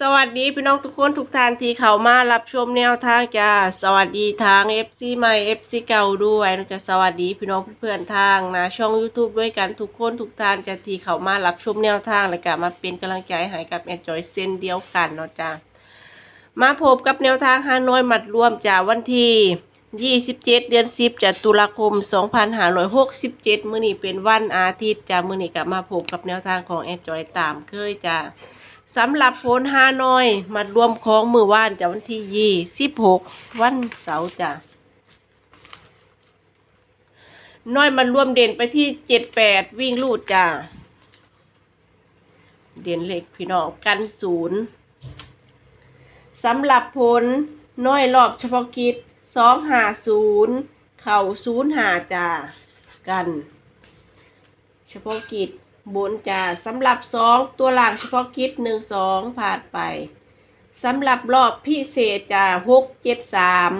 สวัสดีพี่น้องทุกคนทุกท่านที่เข้ามารับชมแนวทางจ้าสวัสดีทาง FC ใหม่ FC เก่าด้วยนะจ๊ะสวัสดีพี่น้องเพื่อนๆทางนะช่อง YouTube ด้วยกันทุกคนทุกท่านจะที่เข้ามารับชมแนวทางและก็มาเป็นกำลังใจให้กับแอดจอยเส้นเดียวกันเนาะจ้ามาพบกับแนวทางฮานอยมัดรวมจ้าวันที่ 27 เดือน 10จากตุลาคม 2567 มื้อนี้เป็นวันอาทิตย์จ้ามื้อนี้ก็มาพบกับแนวทางของแอดจอยตามเคยจ้า สำหรับผลฮานอยมารวมของมือว่านจากวันที่ยี่สิบหกวันเสาร์จ้ะน้อยมันรวมเด่นไปที่เจ็ดแปดวิ่งลูดจ้ะเด่นเล็กพี่น้องกันศูนย์สำหรับผลน้อยรอบเฉพาะกิจสองหาศูนย์เข่าศูนย์หาจ้ะกัน เฉพาะกิจ บนจ่าสำหรับสองตัวหลังเฉพาะกิจหนึ่งสองผ่านไปสำหรับรอบพิเศษจ่าหกเจ็ดสาม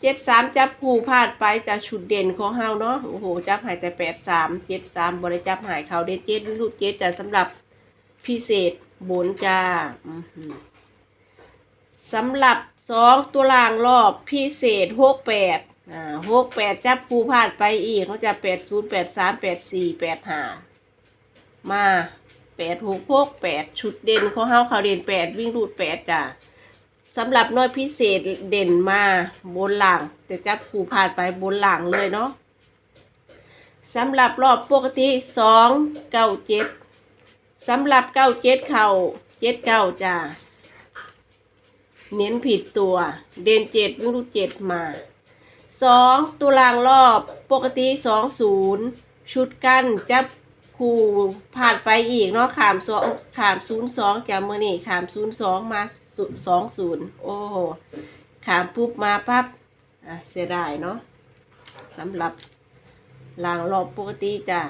เจ็ดสามจับผู้ผ่านไปจ่าชุดเด่นของเฮาเนาะโอ้โหจับหายแต่แปดสามเจ็ดสามบริจับหายเขาเด่นเจ็ดลูกเจ็ดจ่าสำหรับพิเศษบนจ่าสำหรับสองตัวหลังรอบพิเศษหกแปดอ่าหกแปดจับผู้ผ่านไปอีกเขาจะแปดศูนย์แปดสามแปดสี่แปดห้า มาแปดหกหกแปดชุดเด่นของเฮาเขาเด่นแปดวิ่งรูดแปดจ้ะสำหรับน้อยพิเศษเด่นมาบนหลังจะจับคู่ผ่านไปบนหลังเลยเนาะสำหรับรอบปกติสองเก้าเจ็ดสำหรับเก้าเจ็ดเข่าเจ็ดเก้าจ้ะเน้นผิดตัว เด่นเจ็ดวิ่งรูดเจ็ดมาสองตัวรางรอบปกติสองศูนย์ชุดกันจับ ครูผ่านไปอีกเนาะขามสองขามศูนย์สองจากมือนี่ขามศูนย์สองมาสองศูนย์โอ้โหขามปุ๊บมาปั๊บอะเสียดายเนาะสำหรับรางรอบปกติจ้ะ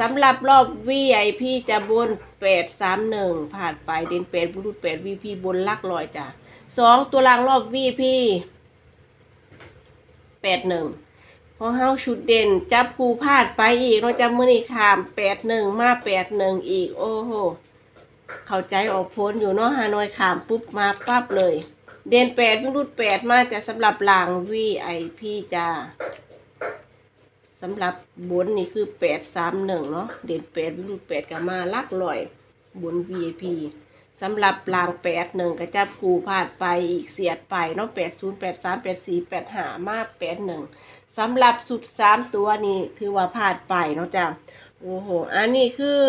สำหรับรอบ VIP จะบนแปดสามหนึ่งผ่านไปเด่นแปดบุรุษแปด VP บนลักลอยจ้ะสองตัวรางรอบ VIP แปดหนึ่ง พอเฮาชุดเด่น จับคูพาดไปอีกเราจะมือนี่ขามแปดหนึ่งมาแปดหนึ่งอีก โอ้โหเข้าใจออกพ้นอยู่เนาะฮานอยขามปุ๊บมาปั๊บเลย เด่นแปดวิ่งรูดแปดมาจะสำหรับหลังวีไอพีจ้าสำหรับบนนี่คือแปดสามหนึ่งเนาะเด่นแปดวิ่งรูดแปดกับมาลักลอยบน VIP สำหรับรางแปดหนึ่งก็จับคูพาดไปอีกเสียดไปเนาะแปดศูนย์แปดสามแปดสี่แปดห้ามาแปดหนึ่ง สำหรับสุดสามตัวนี่ถือว่าพลาดไปเนาะจ้ะโอ้โห อันนี้คือ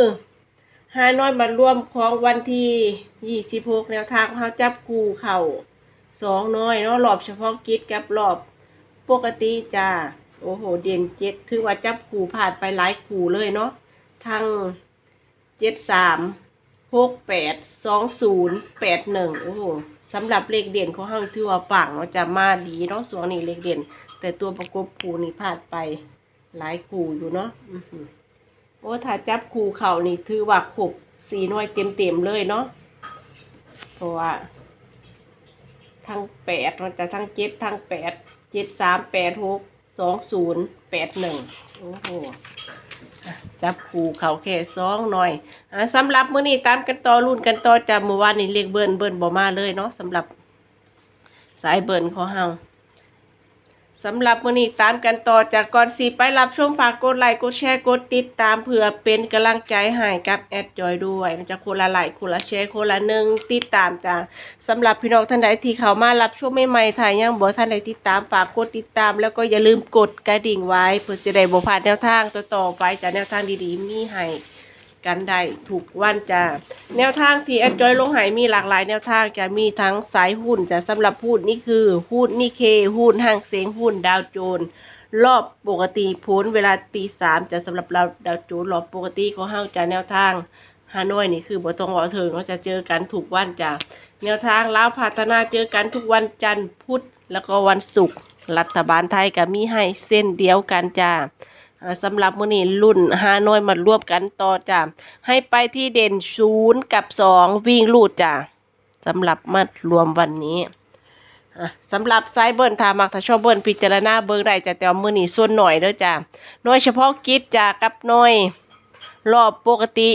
ฮานอยมาร่วมของวันที่ยี่สิบหกแนวทางเขาจับกูเข่าสองน้อยเนาะรอบเฉพาะกิจกับรอบปกติจ้าโอ้โห เด่นเจ็ดถือว่าจับกูผ่านไปหลายกูเลยเนาะทั้งเจ็ดสามหกแปดสองศูนย์แปดหนึ่งโอ้โหสำหรับเลขเด่นของเขาถือว่าปังเนาะจะมาดีเนาะส่วนนี้เลขเด่น แต่ตัวประกบคูนี่พลาดไปหลายคูอยู่เนาะอื้อหือโอ้ถ้าจับคูเข่านี่ถือว่าขบสีน้อยเต็มเต็มๆเลยเนาะเพราะว่าทั้งแปดมันจะทั้งเจ็ดทั้งแปดเจ็ดสามแปดหกสองศูนย์แปดหนึ่งโอ้โหจับคูเข่าแค่สองหน่อยอะสำหรับมื้อนี้ตามกันต่อรุ่นกันต่อจากเมื่อวานนี้เลขเบิ้นเบิ้นบ่มาเลยเนาะสำหรับสายเบิ้นของเฮา สำหรับมื้อนี้ตามกันต่อจากก่อนสีไปรับชมฝากกดไลค์กดแชร์กดติดตามเพื่อเป็นกำลังใจให้กับแอดจอยด้วยจะคนละไลค์คนละแชร์คนละหนึ่งติดตามจ้าสำหรับพี่น้องท่านใดที่เข้ามารับชมใหม่ๆถ่ายยังบ่ท่านใดติดตามฝากกดติดตาม แล้วก็อย่าลืมกดกระดิ่งไว้เพื่อจะได้บ่พลาดแนวทางต่อๆไปจากแนวทางดีๆมีให้ กันได้ถูกวันจ้าแนวทางที่แอดจอยลงหายมีหลากหลายแนวทางจะมีทั้งสายหุ้นจะสำหรับหุ้นนี่คือหุ้นนิเคหุ้นห้างเสียงหุ้นดาวโจนส์รอบปกติพ้นเวลาตีสามจะสำหรับเราดาวโจนส์รอบปกติของห้างจะแนวทางฮานอยนี่คือบ่ต้องรอถึงเราจะเจอกันทุกวันจ้ะแนวทางลาวพัฒนาเจอกันทุกวันจันทร์พุธแล้วก็วันศุกร์รัฐบาลไทยก็มีให้เส้นเดียวกันจ่า สำหรับมื้อนี้รุ่นฮานอยมารวมกันต่อจ้าให้ไปที่เด่นศูนย์กับสองวิ่งลูดจ้ะสำหรับมัดรวมวันนี้สำหรับไซเบิร์นทามักถ้าชอบเบิร์นพิจารณาเบิร์ได้จะแต่ว่ามือนี่ส่วนหน่อยเด้อจ้ะน่วยเฉพาะกิจจ้ะกับหน่วยรอบปกติ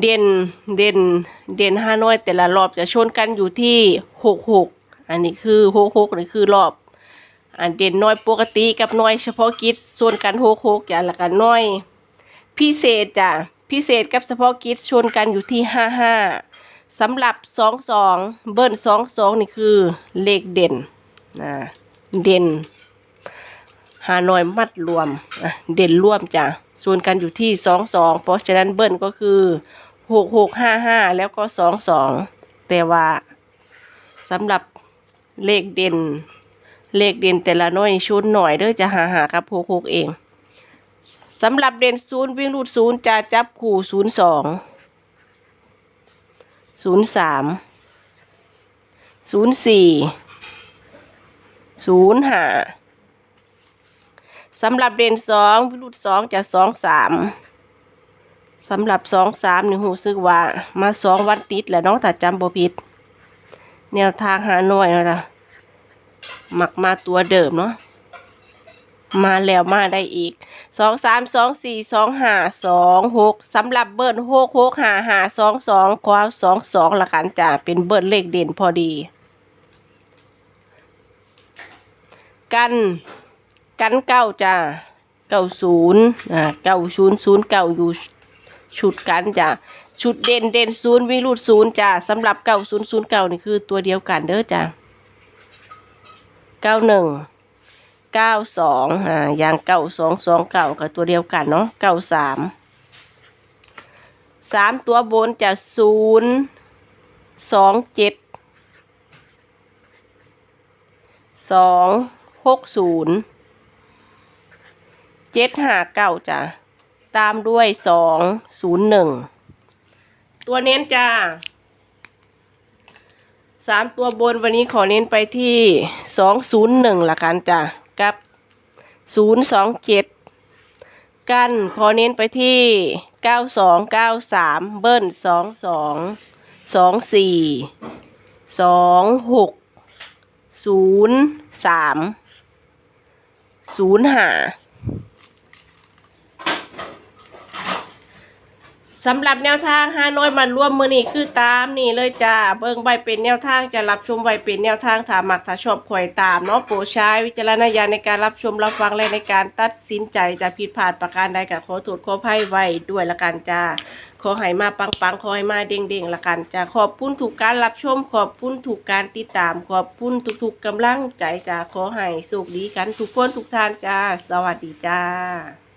เด่นเด่นเด่นห้าน้อยแต่ละรอบจะชนกันอยู่ที่หกหกอันนี้คือหกหกนี่คือรอบ อันเด่นน้อยปกติกับน้อยเฉพาะกิจส่วนกันหกหกอย่างละกันน้อยพิเศษจ้ะพิเศษกับเฉพาะกิจชนกันอยู่ที่ห้าห้าสำหรับสองสองเบิ้ลสองสองนี่คือเลขเด่นนะเด่นหาหน่อยมัดรวมอะเด่นร่วมจ้ะส่วนกันอยู่ที่สองสองเพราะฉะนั้นเบิ้ลก็คือหกหกห้าห้าแล้วก็สองสองแต่ว่าสำหรับเลขเด่น เลขเด่นแต่ละน้อยชุดหน่อยเด้อจะหาหากับหกหกเองสำหรับเด่นศูนย์วิ่งรูดศูนย์จะจับคู่ศูนย์สองศูนย์สามศูนย์สี่ศูนย์ห้าสำหรับเด่นสองวิ่งรูดสองจะสองสามสำหรับสองสามหนี่หูซึกว่า มาสองวันติดแหล้วน้องถ้าจำบ่ผิด แนวทางหาหน่อยนะจ๊ะ หมักมาตัวเดิมเนาะมาแล้วมาได้อีกสองสามสองสี่สองห้าสองหกสำหรับเบิร์นหกหกห้าห้าสองสองขวาสองสองละกันจ้ะเป็นเบิร์นเลขเด่นพอดี กันกันเก้าจ้ะเก้าศูนย์อ่าเก้าศูนย์ศูนย์เก้าอยู่ชุดกันจ้ะชุดเด่นเด่นศูนย์วิรุดศูนย์จ้ะสำหรับเก้าศูนย์ศูนย์เก้านี่คือตัวเดียวกันเด้อจ้ะ เก้าหนึ่งเก้าสองอ่าอย่างเก้าสองสองเก้ากับตัวเดียวกันเนาะเก้าสามสามตัวบนจะศูนย์สองเจ็ดสองหกศูนย์เจ็ดห้าเก้าจ้ะตามด้วยสองศูนย์หนึ่งตัวเน้นจ้า สามตัวบนวันนี้ขอเน้นไปที่สองศูนย์หนึ่งละกันจ้ะกับศูนย์สองเจ็ดกันขอเน้นไปที่เก้าสองเก้าสามเบิ้ลสองสองสองสี่สองหกศูนย์สามศูนย์ห้า สำหรับแนวทางฮานอยมาร่วมมือนี่คือตามนี่เลยจ้าเบิ่งใบเป็นแนวทางจะรับชมใบเป็นแนวทางถามหมักถ้าชอบข่อยตามเนาะโปรดใช้วิจารณญาณในการรับชมรับฟังและในการตัดสินใจจะผิดพลาดประการใดกับขอโทษขออภัยไว้ด้วยละกันจ้าขอให้มาปังปังๆขอให้มาเด้งเด้งๆละกันจ้าขอบคุณถูกการรับชม ขอบคุณถูกการติดตาม ขอบคุณทุกๆกำลังใจจ้าขอให้สุขดีกันทุกคนทุกท่านจ้า สวัสดีจ้า